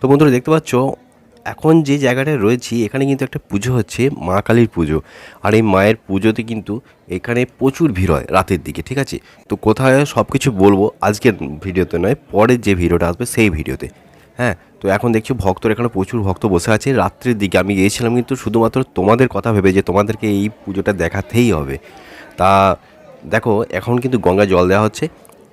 তো বন্ধুরা দেখতে পাচ্ছ, এখন যে জায়গাটায় রয়েছি, এখানে কিন্তু একটা পুজো হচ্ছে, মা কালীর পুজো। আর এই মায়ের পুজোতে কিন্তু এখানে প্রচুর ভিড় হয় রাতের দিকে, ঠিক আছে? তো কোথায় সব কিছু বলব আজকের ভিডিওতে নয়, পরের যে ভিডিওটা আসবে সেই ভিডিওতে। হ্যাঁ তো এখন দেখছি ভক্তর এখানে প্রচুর ভক্ত বসে আছে রাত্রের দিকে। আমি গিয়েছিলাম কিন্তু শুধুমাত্র তোমাদের কথা ভেবে যে তোমাদেরকে এই পুজোটা দেখাতেই হবে। তা দেখো, এখন কিন্তু গঙ্গা জল দেওয়া হচ্ছে।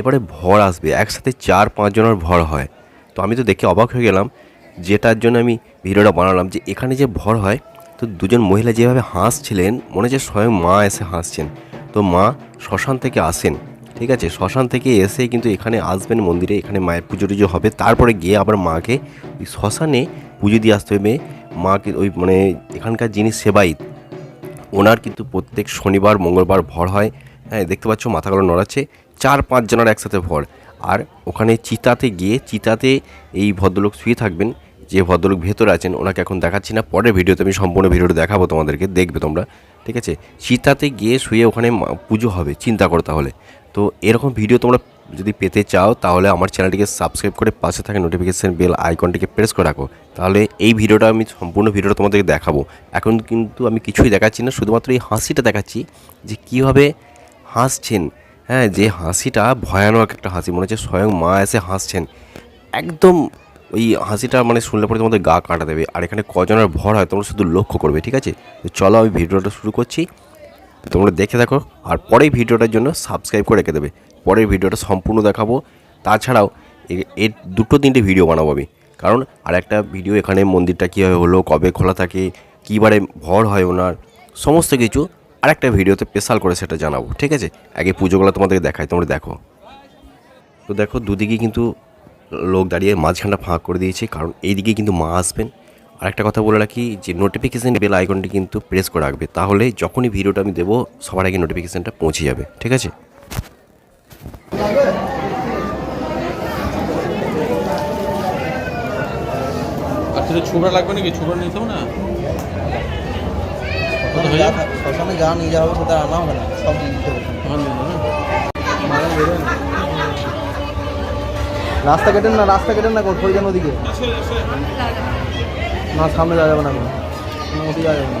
এবারে ভর আসবে, একসাথে চার পাঁচজনের ভর হয়। তো আমি তো দেখে অবাক হয়ে গেলাম যেটার জন্য আমি ভিডিওটা বানালাম যে এখানে যে ভর হয়, তো দুজন মহিলা যেভাবে হাসছিলেন, মনে হচ্ছে স্বয়ং মা এসে হাসছেন। তো মা শ্মশান থেকে আসেন, ঠিক আছে? শ্মশান থেকে এসে কিন্তু এখানে আসবেন মন্দিরে, এখানে মায়ের পুজো টুজো হবে। তারপরে গিয়ে আবার মাকে ওই শ্মশানে পুজো দিয়ে আসতে হবে। মাকে ওই মানে এখানকার যিনি সেবাইত ওনার কিন্তু প্রত্যেক শনিবার, মঙ্গলবার ভর হয়। হ্যাঁ দেখতে পাচ্ছ মাথাগুলো নড়াচ্ছে। চার পাঁচ জনের একসাথে ভর। আর ওখানে চিতাতে গিয়ে, চিতাতে এই ভদ্রলোক শুয়ে থাকবেন, যে ভদ্রলোক ভেতরে আছেন, ওনাকে এখন দেখাচ্ছি না। পরের ভিডিওতে আমি সম্পূর্ণ ভিডিওটা দেখাবো তোমাদেরকে, দেখবে তোমরা। ঠিক আছে? চিতাতে গিয়ে শুয়ে ওখানে পুজো হবে, চিন্তা করো তাহলে। তো এরকম ভিডিও তোমরা যদি পেতে চাও, তাহলে আমার চ্যানেলটিকে সাবস্ক্রাইব করে পাশে থাকা নোটিফিকেশান বেল আইকনটিকে প্রেস করে রাখো। তাহলে এই ভিডিওটা আমি সম্পূর্ণ ভিডিওটা তোমাদেরকে দেখাবো। এখন কিন্তু আমি কিছুই দেখাচ্ছি না, শুধুমাত্র এই হাসিটা দেখাচ্ছি যে কীভাবে হাসছেন হ্যাঁ যে হাসিটা ভয়ানক একটা হাসি। মনে হচ্ছে স্বয়ং মা এসে হাসছেন। একদম ওই হাসিটা মানে শুনলে পরে তোমাদের গা কাটা দেবে। আর এখানে কজনের ভর হয়, তোমরা শুধু লক্ষ্য করবে, ঠিক আছে? তো চলো আমি ভিডিওটা শুরু করছি। তোমরা দেখে দেখো, আর পরের ভিডিওটার জন্য সাবস্ক্রাইব করে রেখে দেবে। পরের ভিডিওটা সম্পূর্ণ দেখাবো। তাছাড়াও এর দুটো তিনটে ভিডিও বানাবো আমি। কারণ আর একটা ভিডিও এখানে মন্দিরটা কীভাবে হলো, কবে খোলা থাকে, কী বারে ভর হয় ওনার, সমস্ত কিছু আর একটা ভিডিওতে স্পেশাল করে সেটা জানাব, ঠিক আছে? আগে পুজোগুলো তোমাদেরকে দেখাই, তোমরা দেখো। তো দেখো, দুদিকে কিন্তু লোক দাঁড়িয়ে মাঝখানটা ফাঁক করে দিয়েছে, কারণ এই এইদিকে কিন্তু মা আসবেন। আর একটা কথা বলে রাখি যে নোটিফিকেশান বেল আইকনটি কিন্তু প্রেস করে রাখবে, তাহলে যখনই ভিডিওটা আমি দেবো, সবার আগে নোটিফিকেশানটা পৌঁছে যাবে, ঠিক আছে? ছোবড়া লাগবে নাকি? ছোবড়া নিতে না? হয়ে শ্মশানে যা নিয়ে যাওয়া হবে সেটা আনা হবে না সব দিয়ে দিতে হবে। আমার না? বেরোয় না। রাস্তা কেটেন না রাস্তা কেটেন না ফরিদান ওদিকে? না সামনে যাওয়া যাবে না কোনো ওদিকে যাওয়া যাবে না।